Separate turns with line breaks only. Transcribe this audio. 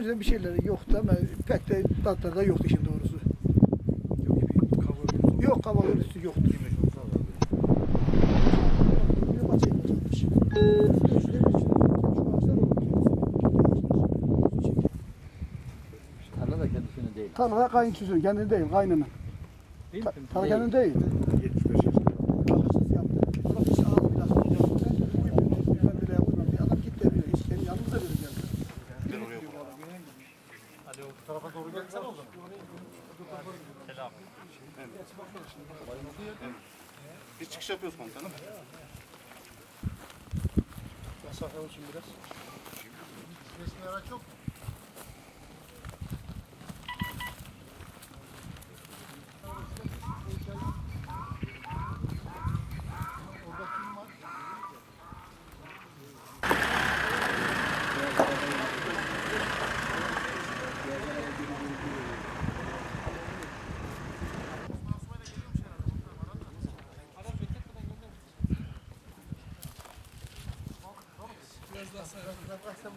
önceden bir şeyleri yoktu ama pek de tatları da yoktu işin doğrusu. Yok kaba örüsü yoktur. Bir maç yapacakmış.
Tarla da kendisinin değil.
Tarlada kayınçısı, kendi değil, kaynının.
Değil
Ta-
mi?
Tarla
Değil.
kendi değil.
Hadi o tarafa doğru gelsene o zaman. Selam.
Biz çıkış yapıyoruz komutanım.
Mesafe olsun biraz.
Resmi araç yok mu?
Evet.